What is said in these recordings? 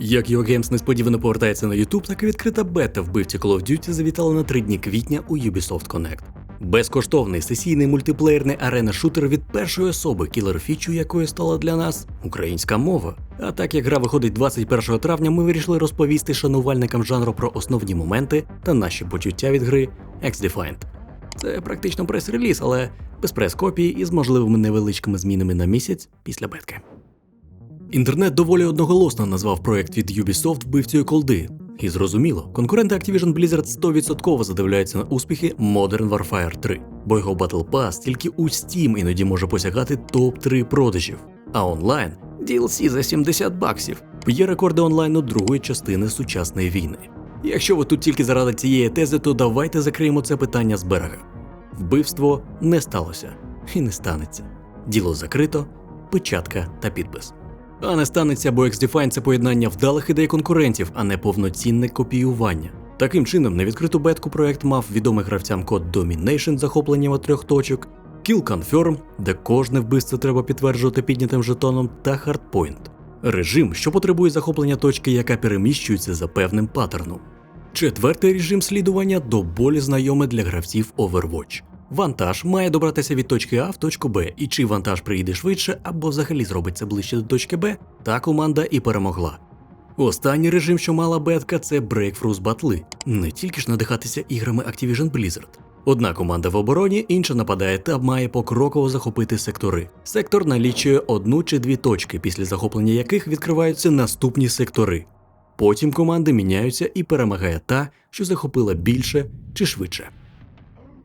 Як Games несподівано повертається на YouTube, так і відкрита бета вбивці Call of Duty завітала на три дні квітня у Ubisoft Connect. Безкоштовний сесійний мультиплеєрний арена-шутер від першої особи, кілер фічу якої стала для нас українська мова. А так як гра виходить 21 травня, ми вирішили розповісти шанувальникам жанру про основні моменти та наші почуття від гри X-Defined. Це практично прес-реліз, але без прес-копії і з можливими невеличкими змінами на місяць після бетки. Інтернет доволі одноголосно назвав проект від Ubisoft вбивцею колди. І зрозуміло, конкуренти Activision Blizzard 100% задивляються на успіхи Modern Warfare 3, бо його Battle Pass тільки у Steam іноді може посягати топ-3 продажів, а онлайн DLC за 70 баксів б'є рекорди онлайну другої частини сучасної війни. Якщо ви тут тільки заради цієї тези, то давайте закриємо це питання з берега. Вбивство не сталося і не станеться. Діло закрито, печатка та підпис. А не станеться, бо X-Define – це поєднання вдалих ідей конкурентів, а не повноцінне копіювання. Таким чином, на відкриту бетку проект мав відомий гравцям код Domination захопленням трьох точок, Kill Confirm, де кожне вбивство треба підтверджувати піднятим жетоном, та Hardpoint – режим, що потребує захоплення точки, яка переміщується за певним паттерном. Четвертий режим слідування до болі знайомий для гравців Overwatch. Вантаж має добратися від точки А в точку Б, і чи вантаж приїде швидше або взагалі зробиться ближче до точки Б, та команда і перемогла. Останній режим, що мала бетка, це Breakthrough батли. Не тільки ж надихатися іграми Activision Blizzard. Одна команда в обороні, інша нападає та має покроково захопити сектори. Сектор налічує одну чи дві точки, після захоплення яких відкриваються наступні сектори. Потім команди міняються і перемагає та, що захопила більше чи швидше.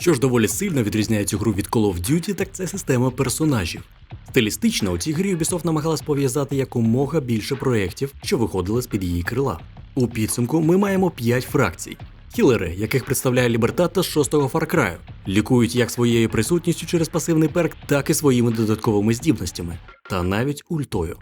Що ж доволі сильно відрізняє цю гру від Call of Duty, так це система персонажів. Стилістично у цій грі Ubisoft намагалась пов'язати якомога більше проєктів, що виходили з-під її крила. У підсумку ми маємо 5 фракцій. Хілери, яких представляє Лібертата з 6-го Far Cry, лікують як своєю присутністю через пасивний перк, так і своїми додатковими здібностями, та навіть ультою.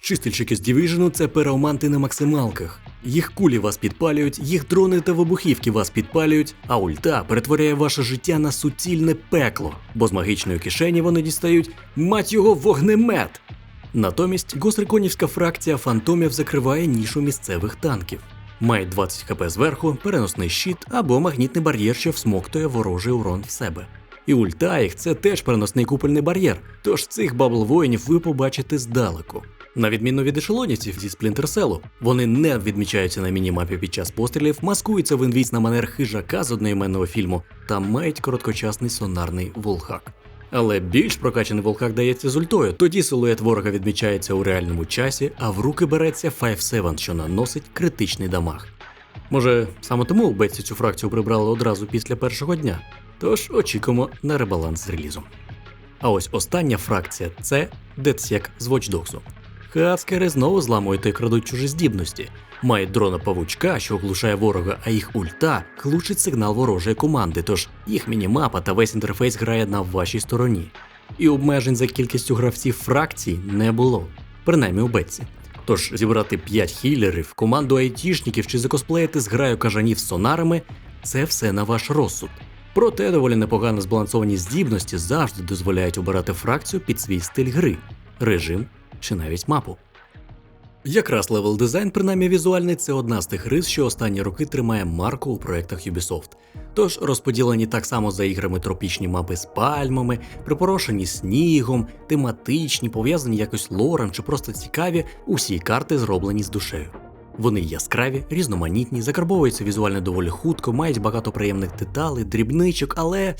Чистильщики з Division – це переоманти на максималках. Їх кулі вас підпалюють, їх дрони та вибухівки вас підпалюють, а ульта перетворяє ваше життя на суцільне пекло, бо з магічної кишені вони дістають мать його вогнемет. Натомість гостриконівська фракція фантомів закриває нішу місцевих танків. Має 20 хп зверху, переносний щит або магнітний бар'єр, що всмоктує ворожий урон в себе. І ульта їх це теж переносний купольний бар'єр, тож цих бабл воїнів ви побачите здалеку. На відміну від ешелонівців зі Cell, вони не відмічаються на мінімапі під час пострілів, маскуються в інвіз на манер хижака з одноіменного фільму та мають короткочасний сонарний волхак. Але більш прокачаний волхак дається з ультою, тоді силует ворога відмічається у реальному часі, а в руки береться 5-7, що наносить критичний дамаг. Може, саме тому Бетсі цю фракцію прибрали одразу після першого дня, тож очікуємо на ребаланс з релізом. А ось остання фракція це Дедсек з Watch Dogs. Хацкери знову зламують та крадуть чужі здібності. Мають дрона павучка, що оглушає ворога, а їх ульта глушить сигнал ворожої команди, тож їх мінімапа та весь інтерфейс грає на вашій стороні. І обмежень за кількістю гравців фракцій не було, принаймні у Бетсі. Тож зібрати 5 хілерів, команду айтішників чи закосплеїти з граю кажанів з сонарами це все на ваш розсуд. Проте доволі непогано збалансовані здібності завжди дозволяють обирати фракцію під свій стиль гри, режим чи навіть мапу. Якраз левел дизайн, принаймні візуальний, це одна з тих рис, що останні роки тримає марку у проєктах Ubisoft. Тож розподілені так само за іграми тропічні мапи з пальмами, припорошені снігом, тематичні, пов'язані якось лором чи просто цікаві, усі карти зроблені з душею. Вони яскраві, різноманітні, закарбовуються візуально доволі хутко, мають багато приємних деталей, дрібничок, але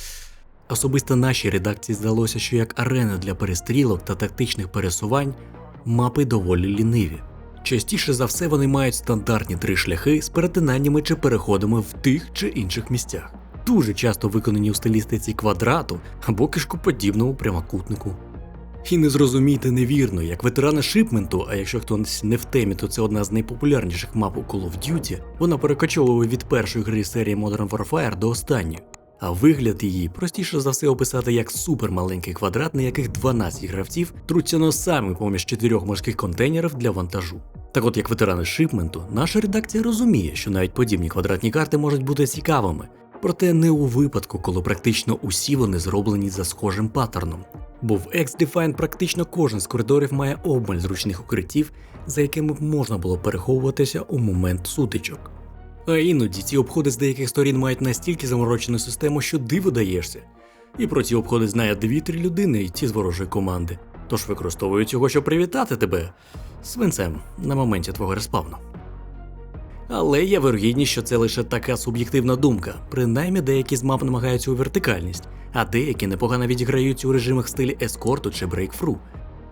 особисто нашій редакції здалося, що як арена для перестрілок та тактичних пересувань мапи доволі ліниві. Частіше за все вони мають стандартні три шляхи з перетинаннями чи переходами в тих чи інших місцях, дуже часто виконані у стилістиці квадрату або кишкоподібному прямокутнику. І не зрозумійте невірно, як ветерани шипменту, а якщо хтось не в темі, то це одна з найпопулярніших мап у Call of Duty, вона перекочовує від першої гри серії Modern Warfare до останньої. А вигляд її простіше за все описати як супермаленький квадрат, на яких 12 гравців труться носами поміж чотирьох морських контейнерів для вантажу. Так от, як ветерани шипменту, наша редакція розуміє, що навіть подібні квадратні карти можуть бути цікавими, проте не у випадку, коли практично усі вони зроблені за схожим паттерном. Бо в X-Define практично кожен з коридорів має обмаль зручних укриттів, за якими б можна було переховуватися у момент сутичок. А іноді ці обходи з деяких сторін мають настільки заморочену систему, що диво даєшся. І про ці обходи знає дві-три людини і ті з ворожої команди, тож використовують його, щоб привітати тебе свинцем на моменті твого респавну. Але є вирогідність, що це лише така суб'єктивна думка. Принаймні деякі з мап намагаються у вертикальність, а деякі непогано відіграються у режимах стилі ескорту чи брейкфру.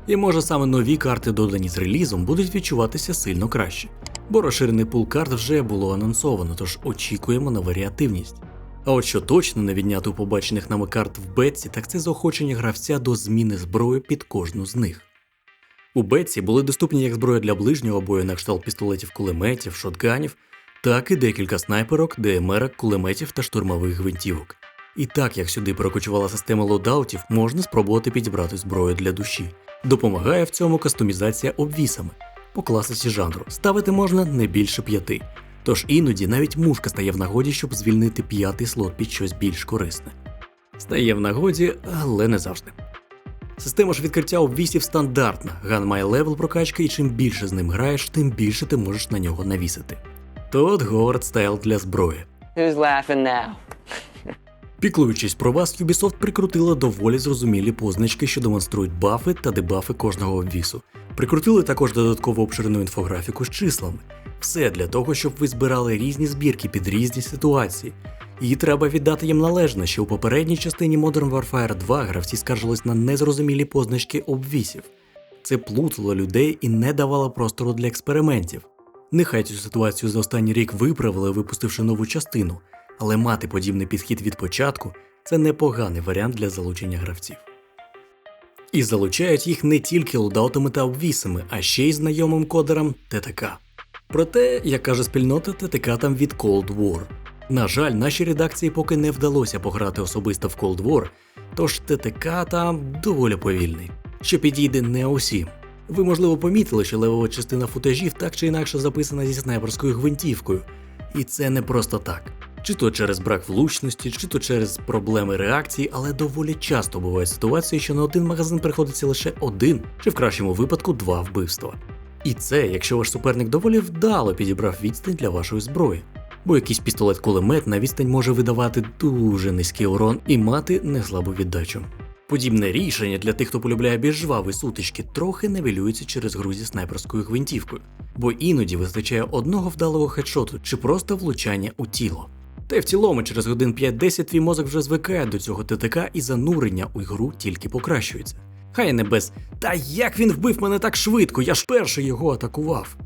І може саме нові карти, додані з релізом, будуть відчуватися сильно краще, бо розширений пул карт вже було анонсовано, тож очікуємо на варіативність. А от що точно не відняти у побачених нами карт в бетці, так це заохочення гравця до зміни зброї під кожну з них. У бетці були доступні як зброя для ближнього бою на кшталт пістолетів кулеметів, шотганів, так і декілька снайперок, ДМРок, кулеметів та штурмових гвинтівок. І так як сюди перекочувала система лодаутів, можна спробувати підібрати зброю для душі. Допомагає в цьому кастомізація обвісами. По класиці жанру ставити можна не більше п'яти. Тож іноді навіть мушка стає в нагоді, щоб звільнити п'ятий слот під щось більш корисне. Стає в нагоді, але не завжди. Система ж відкриття обвісів стандартна. Ган має левел прокачки, і чим більше з ним граєш, тим більше ти можеш на нього навісити. Тут Говард стайл для зброї. Who's laughing now? Піклуючись про вас, Ubisoft прикрутила доволі зрозумілі позначки, що демонструють бафи та дебафи кожного обвісу. Прикрутили також додаткову обширену інфографіку з числами. Все для того, щоб ви збирали різні збірки під різні ситуації. І треба віддати їм належне, що у попередній частині Modern Warfare 2 гравці скаржились на незрозумілі позначки обвісів. Це плутало людей і не давало простору для експериментів. Нехай цю ситуацію за останній рік виправили, випустивши нову частину, але мати подібний підхід від початку це непоганий варіант для залучення гравців. І залучають їх не тільки лодаутами та обвісами, а ще й знайомим кодерам ТТК. Проте, як каже спільнота, ТТК там від Cold War. На жаль, нашій редакції поки не вдалося пограти особисто в Cold War, тож ТТК там доволі повільний, що підійде не усім. Ви, можливо, помітили, що левова частина футажів так чи інакше записана зі снайперською гвинтівкою, і це не просто так. Чи то через брак влучності, чи то через проблеми реакції, але доволі часто бувають ситуації, що на один магазин приходиться лише один, чи в кращому випадку два вбивства. І це, якщо ваш суперник доволі вдало підібрав відстань для вашої зброї. Бо якийсь пістолет-кулемет на відстань може видавати дуже низький урон і мати неслабу віддачу. Подібне рішення для тих, хто полюбляє більш жваві сутички, трохи невелюється через гру зі снайперською гвинтівкою, бо іноді вистачає одного вдалого хедшоту чи просто влучання у тіло. Та й в цілому, через годин 5-10 твій мозок вже звикає до цього ТТК і занурення у ігру тільки покращується. Хай не без Та як він вбив мене так швидко, я ж перший його атакував.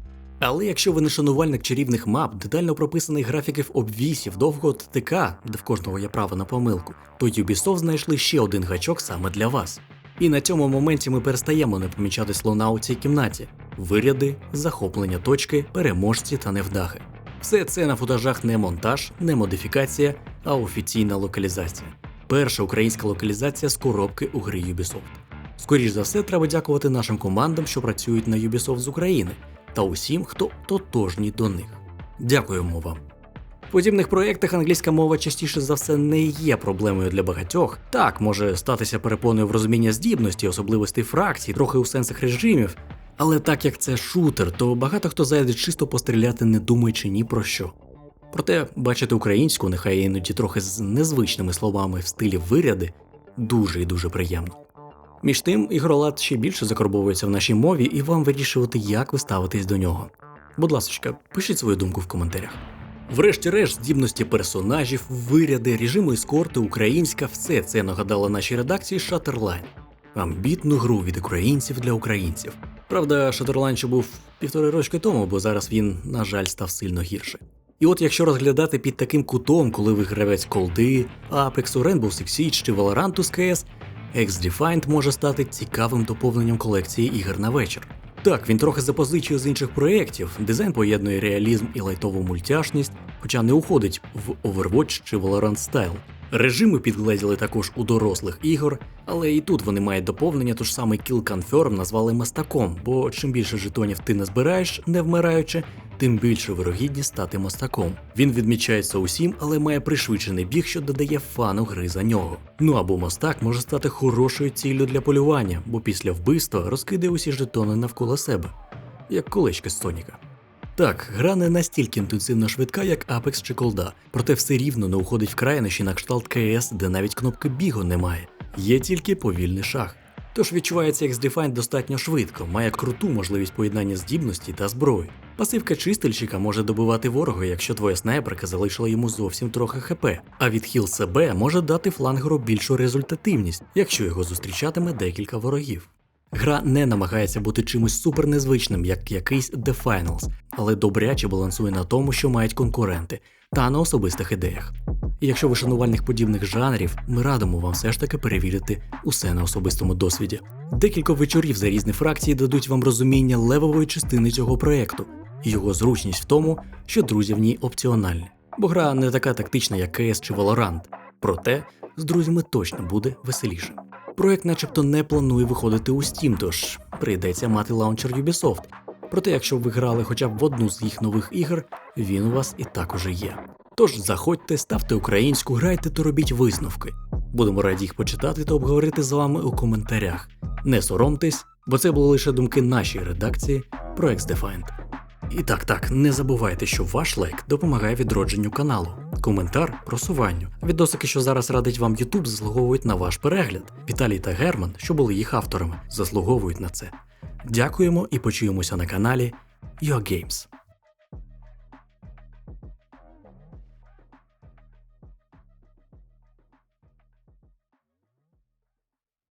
Але якщо ви не шанувальник чарівних мап, детально прописаних графіків обвісів, довгого ТТК, де в кожного є право на помилку, то Ubisoft знайшли ще один гачок саме для вас. І на цьому моменті ми перестаємо не помічати слона у цій кімнаті: виряди, захоплення точки, переможці та невдахи. Все це на футажах не монтаж, не модифікація, а офіційна локалізація. Перша українська локалізація з коробки у гри Ubisoft. Скоріш за все, треба дякувати нашим командам, що працюють на Ubisoft з України, та усім, хто тотожній до них. Дякуємо вам. В подібних проєктах англійська мова частіше за все не є проблемою для багатьох. Так, може статися перепоною в розумінні здібності, особливостей фракцій, трохи у сенсах режимів. Але так як це шутер, то багато хто зайде чисто постріляти, не думаючи ні про що. Проте бачити українську, нехай іноді трохи з незвичними словами в стилі виряди, дуже і дуже приємно. Між тим, ігролад ще більше закарбовується в нашій мові, і вам вирішувати, як ви ставитесь до нього. Будь ласка, пишіть свою думку в коментарях. Врешті-решт, здібності персонажів, виряди, режиму ескорту, українська, все це нагадало нашій редакції Shutterline. Амбітну гру від українців для українців. Правда, ще був півтори рочки тому, бо зараз він, на жаль, став сильно гірше. І от якщо розглядати під таким кутом, коли ви гравець колди, Apex, Rainbow Six Siege чи Valorant з CS, X-Defined може стати цікавим доповненням колекції ігор на вечір. Так, він трохи запозичує з інших проєктів, дизайн поєднує реалізм і лайтову мультяшність, хоча не уходить в Overwatch чи Valorant стайл. Режими підгледіли також у дорослих ігор, але і тут вони мають доповнення, тож самий Kill Confirm назвали мастаком, бо чим більше жетонів ти назбираєш, не вмираючи, тим більше вирогідність стати мастаком. Він відмічається усім, але має пришвидшений біг, що додає фану гри за нього. Ну або мастак може стати хорошою ціллю для полювання, бо після вбивства розкидає усі жетони навколо себе. як колечки з Соніка. Так, гра не настільки інтенсивно швидка, як Apex чи Колда, проте все рівно не уходить в крайнощі на кшталт КС, де навіть кнопки бігу немає, є тільки повільний шаг. Тож відчувається X-Defined достатньо швидко, має круту можливість поєднання здібності та зброї. Пасивка чистильщика може добивати ворога, якщо твоя снайперка залишила йому зовсім трохи хп, а відхил СБ може дати флангеру більшу результативність, якщо його зустрічатиме декілька ворогів. Гра не намагається бути чимось супер незвичним, як якийсь The Finals, але добряче балансує на тому, що мають конкуренти, та на особистих ідеях. Якщо ви шанувальник подібних жанрів, ми радимо вам все ж таки перевірити усе на особистому досвіді. Декілька вечорів за різні фракції дадуть вам розуміння левової частини цього проекту, і його зручність в тому, що друзі в ній опціональні. Бо гра не така тактична, як КС чи Valorant, проте з друзями точно буде веселіше. Проект начебто не планує виходити у Steam, тож прийдеться мати лаунчер Ubisoft. Проте, якщо ви грали хоча б в одну з їх нових ігор, він у вас і так уже є. Тож заходьте, ставте українську, грайте та робіть висновки. Будемо раді їх почитати та обговорити з вами у коментарях. Не соромтесь, бо це були лише думки нашої редакції про X-Defined. І так, так, не забувайте, що ваш лайк допомагає відродженню каналу. Коментар просуванню. Відосики, що зараз радить вам YouTube, заслуговують на ваш перегляд. Віталій та Герман, що були їх авторами, заслуговують на це. Дякуємо і почуємося на каналі Your Games.